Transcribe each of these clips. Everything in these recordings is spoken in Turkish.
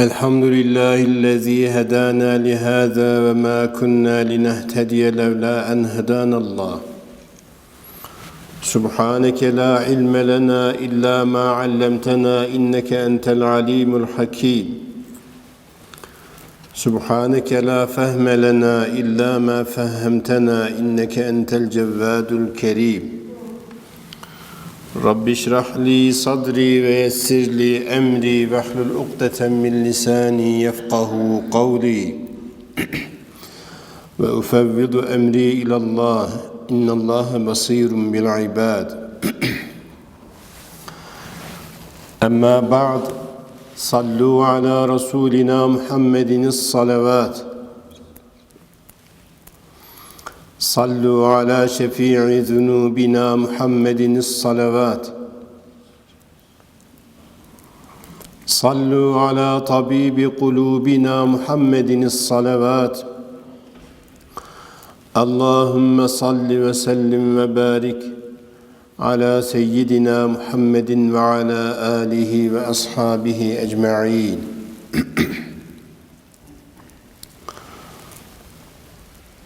الحمد لله الذي هدانا لهذا وما كنا لنهتدي لولا ان هدانا الله سبحانك لا علم لنا الا ما علمتنا انك انت العليم الحكيم سبحانك لا فهم لنا الا ما فهمتنا انك انت الجواد الكريم رب اشرح لي صدري ويسر لي أمري واحلل عقدة من لساني يفقه قولي. وأفوض أمري إلى الله. إن الله بصير بالعباد. أما بعد صلوا على رسولنا محمد الصلوات. صلوا على شفيع ذنوبنا محمد الصلوات صلوا على طبيب قلوبنا محمد الصلوات اللهم صل وسلم وبارك على سيدنا محمد وعلى اله واصحابه اجمعين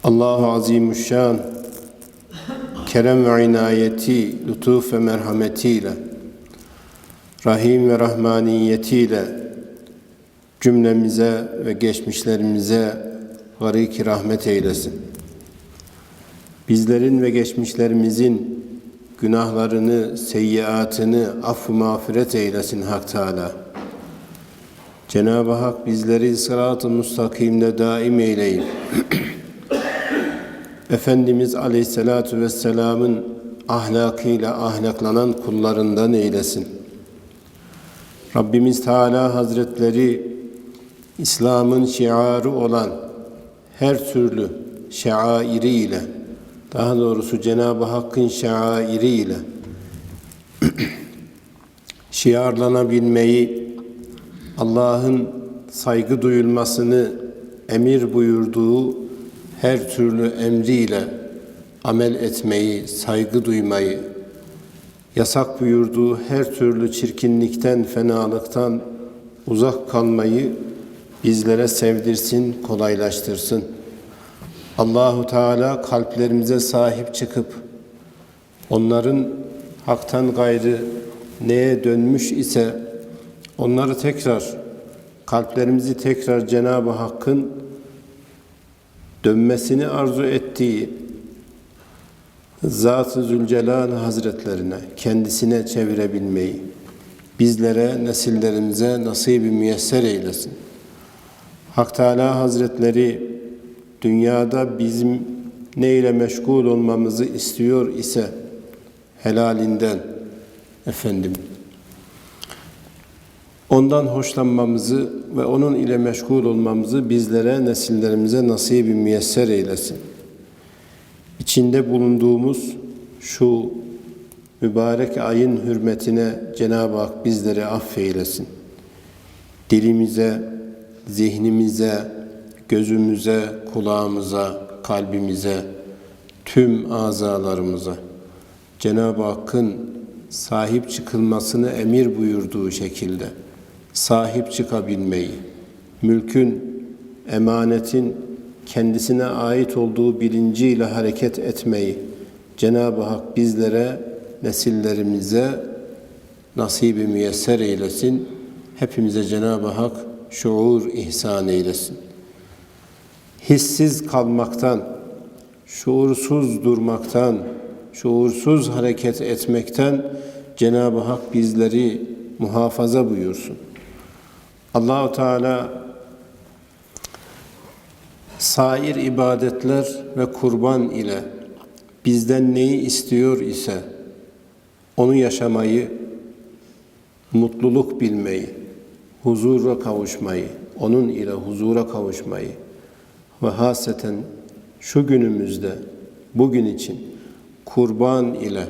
Allahu Azimüşşan kerem ve inayeti, lütuf ve merhametiyle, rahim ve rahmaniyetiyle cümlemize ve geçmişlerimize gariki rahmet eylesin. Bizlerin ve geçmişlerimizin günahlarını, seyyiatını affı mağfiret eylesin Hak Teala. Cenab-ı Hak bizleri sırat-ı müstakimde daim eyleyip Efendimiz Aleyhisselatü Vesselam'ın ahlakıyla ahlaklanan kullarından eylesin. Rabbimiz Teala Hazretleri İslam'ın şiarı olan her türlü şairiyle, daha doğrusu Cenab-ı Hakk'ın şairiyle şiarlanabilmeyi, Allah'ın saygı duyulmasını emir buyurduğu her türlü emriyle amel etmeyi, saygı duymayı, yasak buyurduğu her türlü çirkinlikten, fenalıktan uzak kalmayı bizlere sevdirsin, kolaylaştırsın. Allahu Teala kalplerimize sahip çıkıp onların haktan gayrı neye dönmüş ise onları tekrar kalplerimizi tekrar Cenab-ı Hakk'ın dönmesini arzu ettiği Zat-ı Zülcelal Hazretlerine, kendisine çevirebilmeyi, bizlere, nesillerimize nasibi müyesser eylesin. Hak Teala Hazretleri dünyada bizim ne ile meşgul olmamızı istiyor ise helalinden efendim ondan hoşlanmamızı ve onun ile meşgul olmamızı bizlere, nesillerimize nasibi müyesser eylesin. İçinde bulunduğumuz şu mübarek ayın hürmetine Cenab-ı Hak bizleri affeylesin. Dilimize, zihnimize, gözümüze, kulağımıza, kalbimize, tüm azalarımıza Cenab-ı Hakk'ın sahip çıkılmasını emir buyurduğu şekilde sahip çıkabilmeyi, mülkün, emanetin kendisine ait olduğu bilinciyle hareket etmeyi Cenab-ı Hak bizlere, nesillerimize nasibi müyesser eylesin. Hepimize Cenab-ı Hak şuur ihsan eylesin. Hissiz kalmaktan, şuursuz durmaktan, şuursuz hareket etmekten Cenab-ı Hak bizleri muhafaza buyursun. Allahu Teala sair ibadetler ve kurban ile bizden neyi istiyor ise onu yaşamayı, mutluluk bilmeyi, huzura kavuşmayı, onun ile huzura kavuşmayı ve haseten şu günümüzde bugün için kurban ile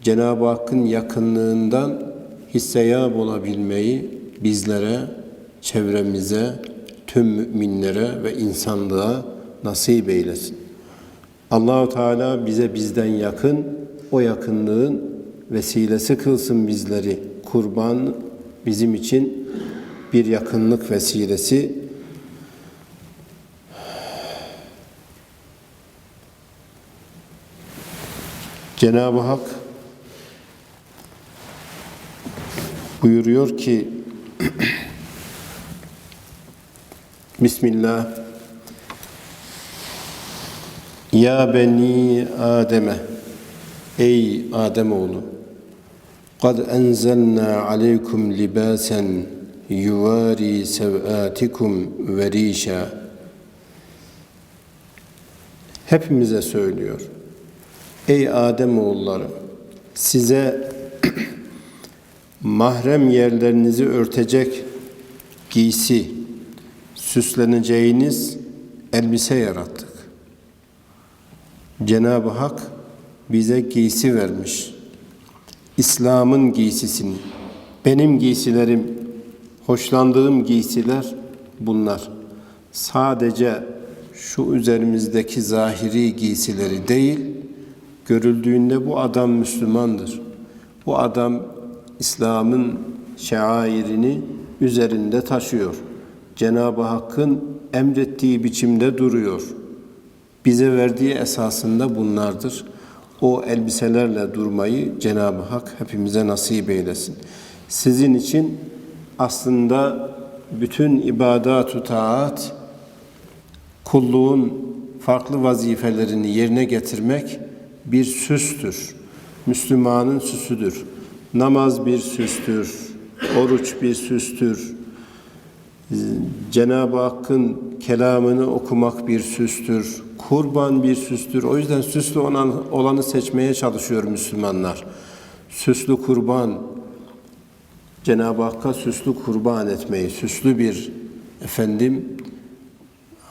Cenab-ı Hakk'ın yakınlığından hisseyab olabilmeyi bizlere çevremize, tüm müminlere ve insanlığa nasip eylesin. Allahu Teala bize bizden yakın, o yakınlığın vesilesi kılsın bizleri. Kurban bizim için bir yakınlık vesilesi. Cenab-ı Hak buyuruyor ki Bismillah. Ya beni Adem'e Ey Adem oğlu Kad enzelna aleykum libasen yuvari sevatikum ve Hepimize söylüyor. Ey Adem oğulları size mahrem yerlerinizi örtecek giysi süsleneceğiniz elbise yarattık. Cenab-ı Hak bize giysi vermiş. İslam'ın giysisini. Benim giysilerim, hoşlandığım giysiler bunlar. Sadece şu üzerimizdeki zahiri giysileri değil, görüldüğünde bu adam Müslümandır. Bu adam İslam'ın şairini üzerinde taşıyor. Cenab-ı Hakk'ın emrettiği biçimde duruyor. Bize verdiği esasında bunlardır. O elbiselerle durmayı Cenab-ı Hak hepimize nasip eylesin. Sizin için aslında bütün ibadat-ı taat, kulluğun farklı vazifelerini yerine getirmek bir süstür. Müslümanın süsüdür. Namaz bir süstür. Oruç bir süstür. Cenab-ı Hakk'ın kelamını okumak bir süstür. Kurban bir süstür. O yüzden süslü olan, olanı seçmeye çalışıyor Müslümanlar. Süslü kurban, Cenab-ı Hakk'a süslü kurban etmeyi, süslü bir efendim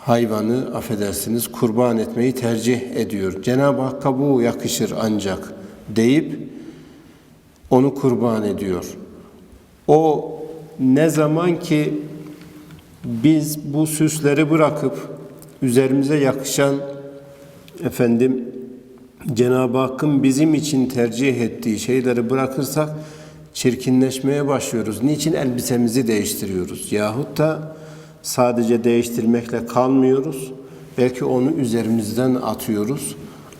hayvanı affedersiniz kurban etmeyi tercih ediyor. Cenab-ı Hakk'a bu yakışır ancak deyip onu kurban ediyor. O ne zaman ki biz bu süsleri bırakıp üzerimize yakışan efendim Cenab-ı Hakk'ın bizim için tercih ettiği şeyleri bırakırsak çirkinleşmeye başlıyoruz. Niçin elbisemizi değiştiriyoruz? Yahut da sadece değiştirmekle kalmıyoruz. Belki onu üzerimizden atıyoruz.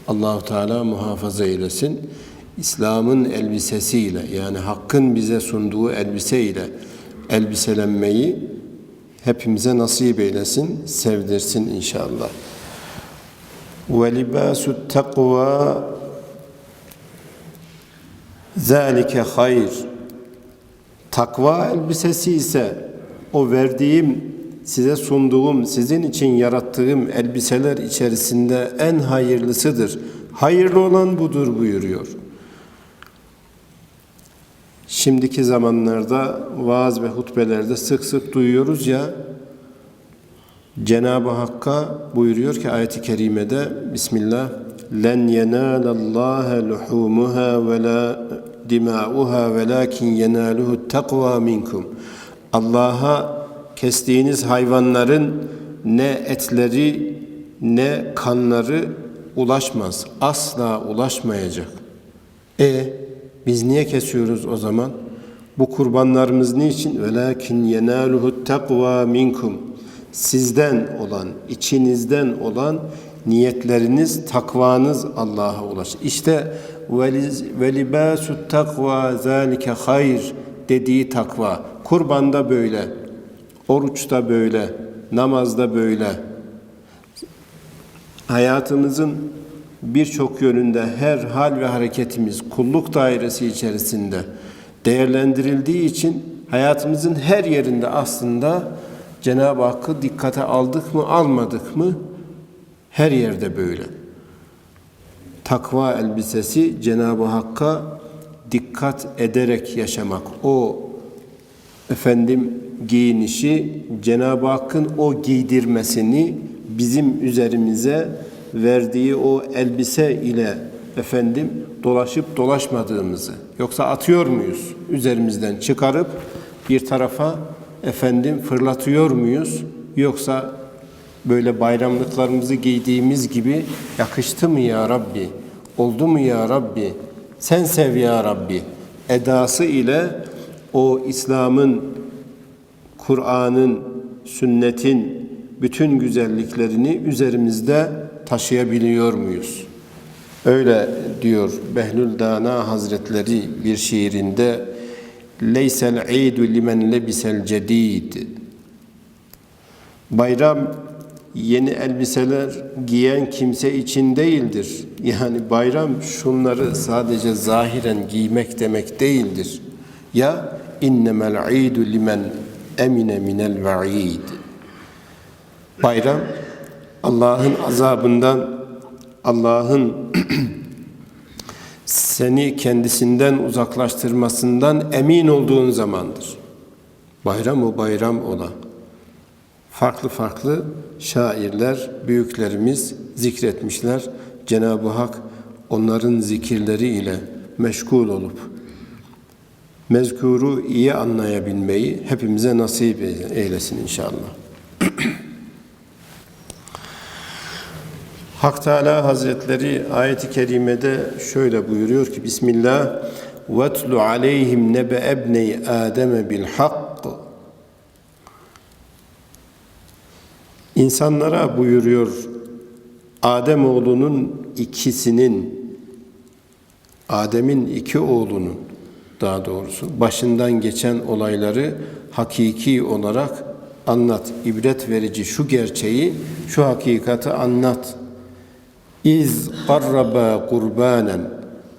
Allahu Teala muhafaza eylesin. İslam'ın elbisesiyle yani Hakk'ın bize sunduğu elbiseyle elbiselenmeyi hepimize nasip eylesin, sevdirsin inşallah. Ve libasu takva zalike hayr. Takva elbisesi ise o verdiğim, size sunduğum, sizin için yarattığım elbiseler içerisinde en hayırlısıdır. Hayırlı olan budur buyuruyor. Şimdiki zamanlarda vaaz ve hutbelerde sık sık duyuyoruz ya Cenab-ı Hakk'a buyuruyor ki ayet-i kerimede Bismillah len yenalallaha luhumuha ve la dimauha velakin yenaluhu takva minkum. Allah'a kestiğiniz hayvanların ne etleri ne kanları ulaşmaz. Asla ulaşmayacak. E biz niye kesiyoruz o zaman? Bu kurbanlarımız niçin? Velakin yenaluhu takva minkum. Sizden olan, içinizden olan niyetleriniz, takvanız Allah'a ulaşır. İşte ve libasu takva zalike hayr dediği takva. Kurbanda böyle, oruçta böyle, namazda böyle. Hayatımızın birçok yönünde her hal ve hareketimiz kulluk dairesi içerisinde değerlendirildiği için hayatımızın her yerinde aslında Cenab-ı Hakk'ı dikkate aldık mı almadık mı her yerde böyle. Takva elbisesi Cenab-ı Hakk'a dikkat ederek yaşamak. O efendim giyinişi Cenab-ı Hakk'ın o giydirmesini bizim üzerimize verdiği o elbise ile efendim dolaşıp dolaşmadığımızı yoksa atıyor muyuz üzerimizden çıkarıp bir tarafa efendim fırlatıyor muyuz yoksa böyle bayramlıklarımızı giydiğimiz gibi yakıştı mı ya Rabbi oldu mu ya Rabbi sen sev ya Rabbi edası ile o İslam'ın Kur'an'ın, sünnetin bütün güzelliklerini üzerimizde taşıyabiliyor muyuz? Öyle diyor Behlül Dana Hazretleri bir şiirinde Leysel idu limen lebisel cedid Bayram yeni elbiseler giyen kimse için değildir. Yani bayram şunları sadece zahiren giymek demek değildir. Ya innemel idu limen emine minel va'id. Bayram Allah'ın azabından, Allah'ın seni kendisinden uzaklaştırmasından emin olduğun zamandır. Bayram o bayram ola. Farklı farklı şairler, büyüklerimiz zikretmişler. Cenab-ı Hak onların zikirleriyle meşgul olup mezkuru iyi anlayabilmeyi hepimize nasip eylesin inşallah. Hak Teala Hazretleri ayeti kerimede şöyle buyuruyor ki Bismillah vetlu aleyhim nebe ebney Adem bil hak İnsanlara buyuruyor Adem oğlunun ikisinin Adem'in iki oğlunun daha doğrusu başından geçen olayları hakiki olarak anlat. İbret verici şu gerçeği, şu hakikati anlat İz qarraba kurbanen.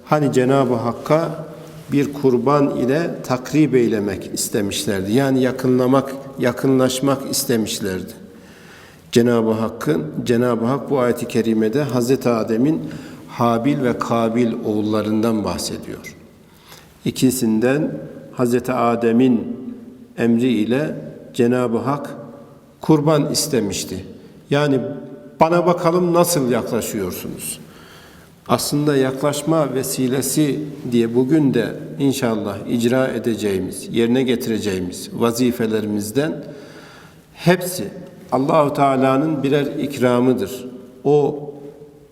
Hani Cenab-ı Hakk'a bir kurban ile takrib eylemek istemişlerdi. Yani yakınlamak, yakınlaşmak istemişlerdi. Cenab-ı Hakk'ın Cenab-ı Hak bu ayeti kerimede Hazreti Adem'in Habil ve Kabil oğullarından bahsediyor. İkisinden Hazreti Adem'in emri ile Cenab-ı Hak kurban istemişti. Yani bana bakalım nasıl yaklaşıyorsunuz? Aslında yaklaşma vesilesi diye bugün de inşallah icra edeceğimiz, yerine getireceğimiz vazifelerimizden hepsi Allahu Teala'nın birer ikramıdır. O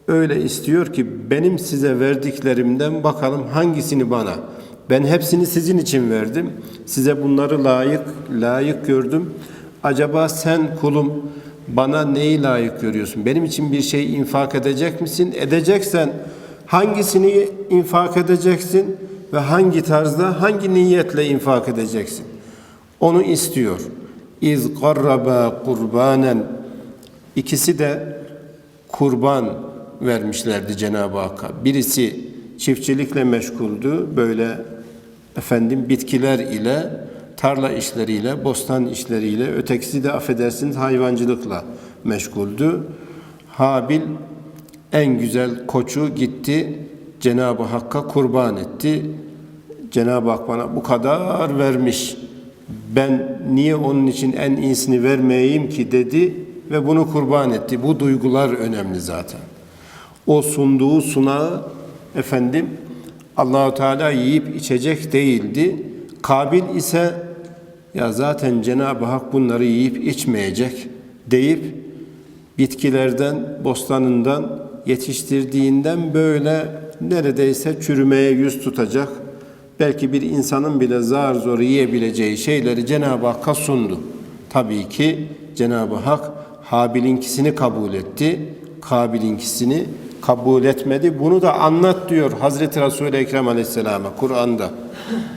öyle istiyor ki benim size verdiklerimden bakalım hangisini bana. Ben hepsini sizin için verdim. Size bunları layık layık gördüm. Acaba sen kulum bana neyi layık görüyorsun? Benim için bir şey infak edecek misin? Edeceksen hangisini infak edeceksin ve hangi tarzda, hangi niyetle infak edeceksin? Onu istiyor. İz qarraba kurbanen ikisi de kurban vermişlerdi Cenab-ı Hakk'a. Birisi çiftçilikle meşguldü. Böyle efendim bitkiler ile, tarla işleriyle, bostan işleriyle, ötekisi de affedersiniz hayvancılıkla meşguldü. Habil en güzel koçu gitti Cenab-ı Hakk'a kurban etti. Cenab-ı Hak bana bu kadar vermiş. Ben niye onun için en iyisini vermeyeyim ki dedi ve bunu kurban etti. Bu duygular önemli zaten. O sunduğu sunağı efendim Allahu Teala yiyip içecek değildi. Kabil ise ya zaten Cenab-ı Hak bunları yiyip içmeyecek deyip bitkilerden, bostanından yetiştirdiğinden böyle neredeyse çürümeye yüz tutacak. Belki bir insanın bile zar zor yiyebileceği şeyleri Cenab-ı Hakk'a sundu. Tabii ki Cenab-ı Hak Habil'inkisini kabul etti, Kabil'inkisini kabul etmedi. Bunu da anlat diyor Hazreti Resul-i Ekrem Aleyhisselam'a Kur'an'da.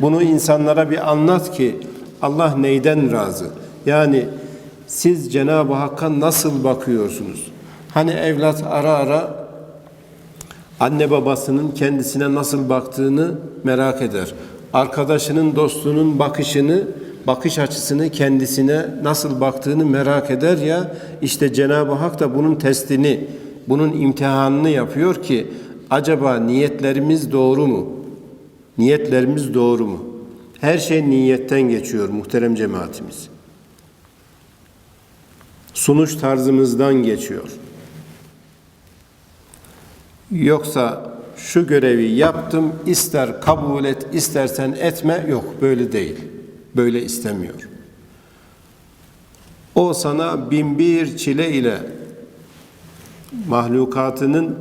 Bunu insanlara bir anlat ki Allah neyden razı? Yani siz Cenab-ı Hakk'a nasıl bakıyorsunuz? Hani evlat ara ara anne babasının kendisine nasıl baktığını merak eder. Arkadaşının, dostunun bakışını, bakış açısını kendisine nasıl baktığını merak eder ya işte Cenab-ı Hak da bunun testini, bunun imtihanını yapıyor ki acaba niyetlerimiz doğru mu? Niyetlerimiz doğru mu? Her şey niyetten geçiyor muhterem cemaatimiz. Sunuş tarzımızdan geçiyor. Yoksa şu görevi yaptım, ister kabul et, istersen etme, yok böyle değil. Böyle istemiyor. O sana bin bir çile ile mahlukatının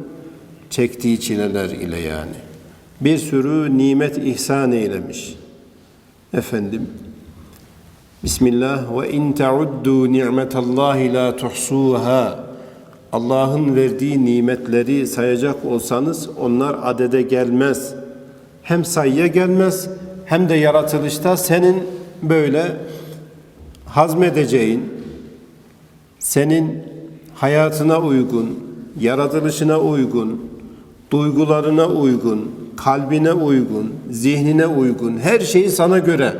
çektiği çileler ile yani. Bir sürü nimet ihsan eylemiş. Efendim, Bismillah ve in ta'uddu ni'metallahi la tuhsuha. Allah'ın verdiği nimetleri sayacak olsanız onlar adede gelmez. Hem sayıya gelmez hem de yaratılışta senin böyle hazmedeceğin, senin hayatına uygun, yaratılışına uygun, duygularına uygun, kalbine uygun, zihnine uygun her şeyi sana göre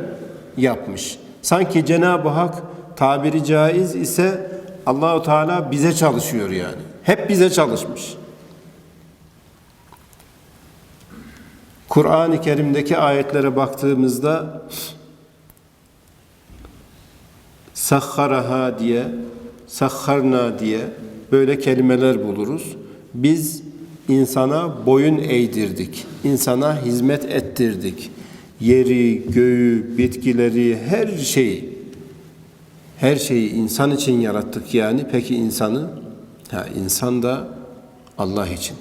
yapmış. Sanki Cenab-ı Hak tabiri caiz ise Allahu Teala bize çalışıyor yani. Hep bize çalışmış. Kur'an-ı Kerim'deki ayetlere baktığımızda Sakharaha diye, sakharna diye böyle kelimeler buluruz. Biz insana boyun eğdirdik, insana hizmet ettirdik. Yeri, göğü, bitkileri, her şeyi, her şeyi insan için yarattık yani. Peki insanı? Ha, insan da Allah için.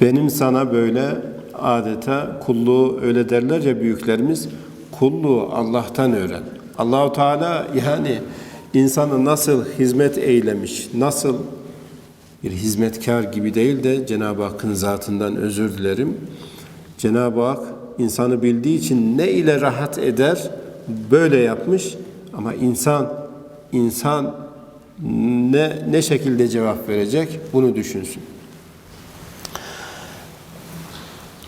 Benim sana böyle adeta kulluğu öyle derler ya büyüklerimiz, kulluğu Allah'tan öğren. Allahu Teala yani insanı nasıl hizmet eylemiş, nasıl bir hizmetkar gibi değil de Cenab-ı Hakk'ın zatından özür dilerim. Cenab-ı Hak insanı bildiği için ne ile rahat eder böyle yapmış ama insan insan ne ne şekilde cevap verecek bunu düşünsün.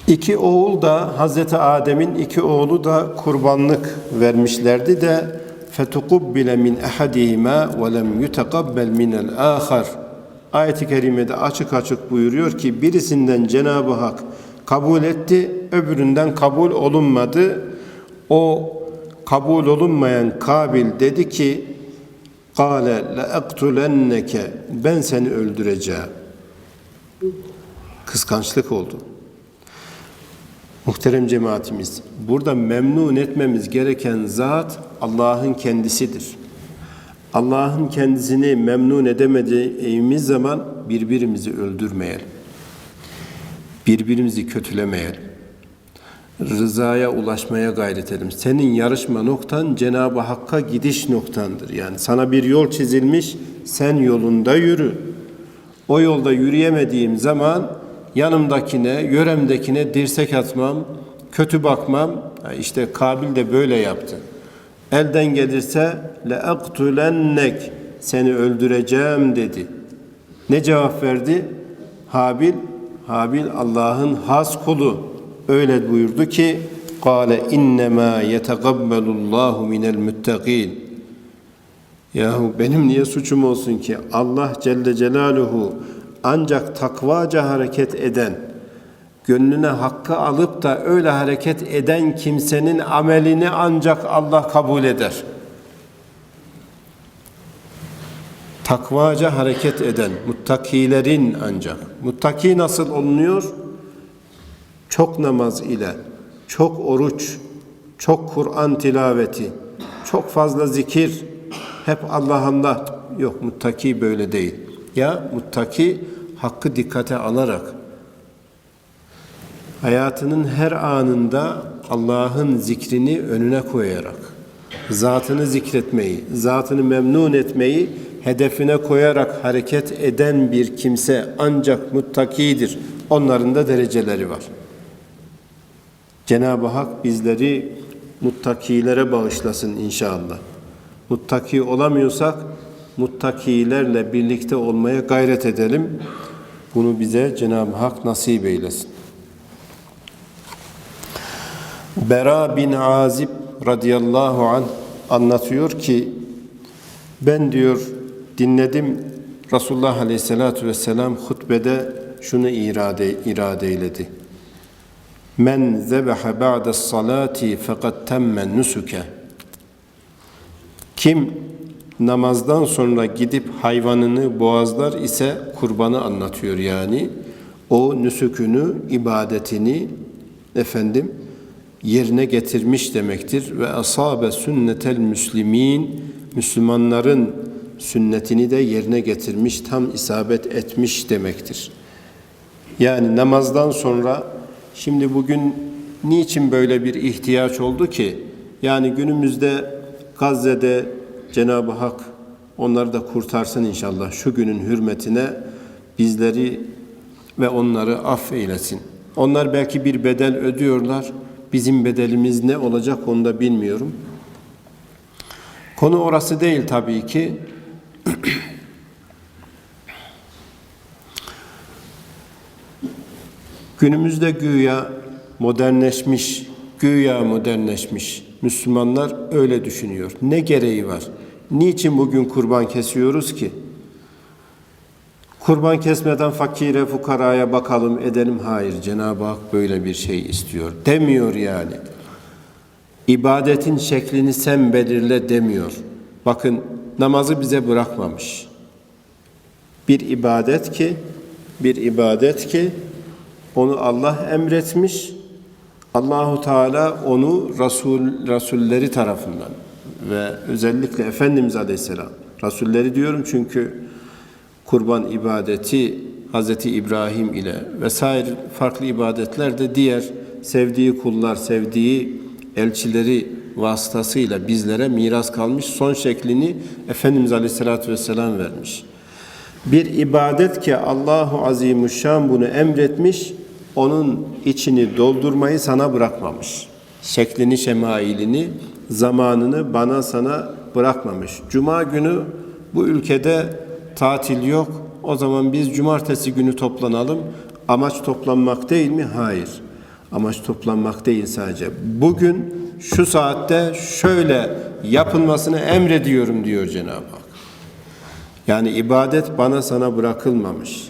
İki oğul da Hazreti Adem'in iki oğlu da kurbanlık vermişlerdi de fetukubbile min ahadihima ve lem yutakabbel minel ahar. Ayet-i kerimede açık açık buyuruyor ki birisinden Cenab-ı Hak kabul etti, öbüründen kabul olunmadı. O kabul olunmayan Kabil dedi ki Kale le'ektulenneke ben seni öldüreceğim. Kıskançlık oldu. Muhterem cemaatimiz, burada memnun etmemiz gereken zat Allah'ın kendisidir. Allah'ın kendisini memnun edemediğimiz zaman birbirimizi öldürmeyelim. Birbirimizi kötülemeyelim. Rızaya ulaşmaya gayret edelim. Senin yarışma noktan Cenab-ı Hakk'a gidiş noktandır. Yani sana bir yol çizilmiş, sen yolunda yürü. O yolda yürüyemediğim zaman yanımdakine, yöremdekine dirsek atmam, kötü bakmam. İşte Kabil de böyle yaptı. Elden gelirse le'aktulennek seni öldüreceğim dedi. Ne cevap verdi? Habil, Habil Allah'ın has kulu. Öyle buyurdu ki Kale innema yetegabbelullahu minel muttaqin. Yahu benim niye suçum olsun ki Allah Celle Celaluhu ancak takvaca hareket eden, gönlüne hakkı alıp da öyle hareket eden kimsenin amelini ancak Allah kabul eder. Takvaca hareket eden, muttakilerin ancak. Muttaki nasıl olunuyor? Çok namaz ile, çok oruç, çok Kur'an tilaveti, çok fazla zikir, hep Allah Allah. Yok muttaki böyle değil. Ya muttaki hakkı dikkate alarak hayatının her anında Allah'ın zikrini önüne koyarak zatını zikretmeyi, zatını memnun etmeyi hedefine koyarak hareket eden bir kimse ancak muttakidir. Onların da dereceleri var. Cenab-ı Hak bizleri muttakilere bağışlasın inşallah. Muttaki olamıyorsak muttakilerle birlikte olmaya gayret edelim. Bunu bize Cenab-ı Hak nasip eylesin. Bera bin Azib radıyallahu an anlatıyor ki ben diyor dinledim Resulullah aleyhissalatu vesselam hutbede şunu irade, irade eyledi. Men zebehe ba'de salati fakat temme nusuke. Kim namazdan sonra gidip hayvanını boğazlar ise kurbanı anlatıyor yani. O nüsükünü, ibadetini efendim yerine getirmiş demektir ve asabe sünnetel müslimin Müslümanların sünnetini de yerine getirmiş, tam isabet etmiş demektir. Yani namazdan sonra şimdi bugün niçin böyle bir ihtiyaç oldu ki? Yani günümüzde Gazze'de Cenab-ı Hak onları da kurtarsın inşallah. Şu günün hürmetine bizleri ve onları affeylesin. Onlar belki bir bedel ödüyorlar. Bizim bedelimiz ne olacak onu da bilmiyorum. Konu orası değil tabii ki. Günümüzde güya modernleşmiş, güya modernleşmiş Müslümanlar öyle düşünüyor. Ne gereği var? Niçin bugün kurban kesiyoruz ki? Kurban kesmeden fakire, fukaraya bakalım, edelim. Hayır, Cenab-ı Hak böyle bir şey istiyor. Demiyor yani. İbadetin şeklini sen belirle demiyor. Bakın namazı bize bırakmamış. Bir ibadet ki, bir ibadet ki onu Allah emretmiş. Allahu Teala onu Resul Rasulleri tarafından ve özellikle Efendimiz Aleyhisselam Rasulleri diyorum çünkü kurban ibadeti Hazreti İbrahim ile vesaire farklı ibadetler de diğer sevdiği kullar, sevdiği elçileri vasıtasıyla bizlere miras kalmış. Son şeklini Efendimiz Aleyhisselatü Vesselam vermiş. Bir ibadet ki Allahu Azimuşşan bunu emretmiş, onun içini doldurmayı sana bırakmamış. Şeklini, şemailini, zamanını bana sana bırakmamış. Cuma günü bu ülkede tatil yok. O zaman biz cumartesi günü toplanalım. Amaç toplanmak değil mi? Hayır. Amaç toplanmak değil sadece. Bugün şu saatte şöyle yapılmasını emrediyorum diyor Cenab-ı Hak. Yani ibadet bana sana bırakılmamış.